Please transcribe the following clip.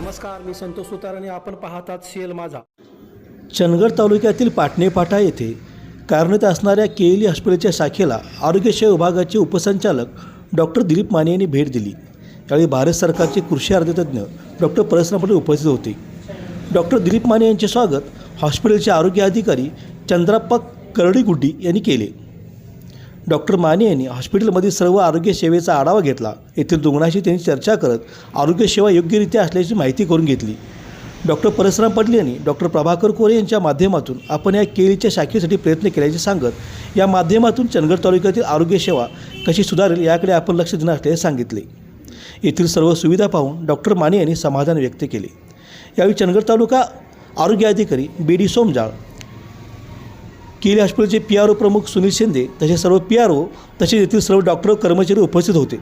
नमस्कार मी संतोष सुतार आणि आपण पाहतात सीएल माझा. चंदगड तालुक्यातील पाटणेपाटा येथे कार्यरत असणाऱ्या केएली हॉस्पिटलच्या शाखेला आरोग्यसेवा विभागाचे उपसंचालक डॉक्टर दिलीप माने यांनी भेट दिली. यावेळी भारत सरकारचे कृषी आरोग्यतज्ञ डॉक्टर परसराम उपस्थित होते. डॉक्टर दिलीप माने यांचे स्वागत हॉस्पिटलचे आरोग्य अधिकारी चंद्राप्पा करडीगुड्डी यांनी केले. डॉक्टर माने यांनी हॉस्पिटलमधील सर्व आरोग्य सेवेचा आढावा घेतला. येथील रुग्णाशी त्यांनी चर्चा करत आरोग्यसेवा योग्यरित्या असल्याची माहिती करून घेतली. डॉक्टर परशुराम पाटील यांनी डॉक्टर प्रभाकर कोरे यांच्या माध्यमातून आपण या केळीच्या शाखेसाठी प्रयत्न केल्याचे सांगत या माध्यमातून चंदगड तालुक्यातील आरोग्यसेवा कशी सुधारेल याकडे आपण लक्ष देणार असल्याचे सांगितले. येथील सर्व सुविधा पाहून डॉक्टर माने यांनी समाधान व्यक्त केले. यावेळी चंदगड तालुका आरोग्य अधिकारी बी डी सोमजाळ केली हॉस्पिटलचे पी आर ओ प्रमुख सुनील शिंदे तसेच सर्व पी आर ओ तसेच येथील सर्व डॉक्टर कर्मचारी उपस्थित होते.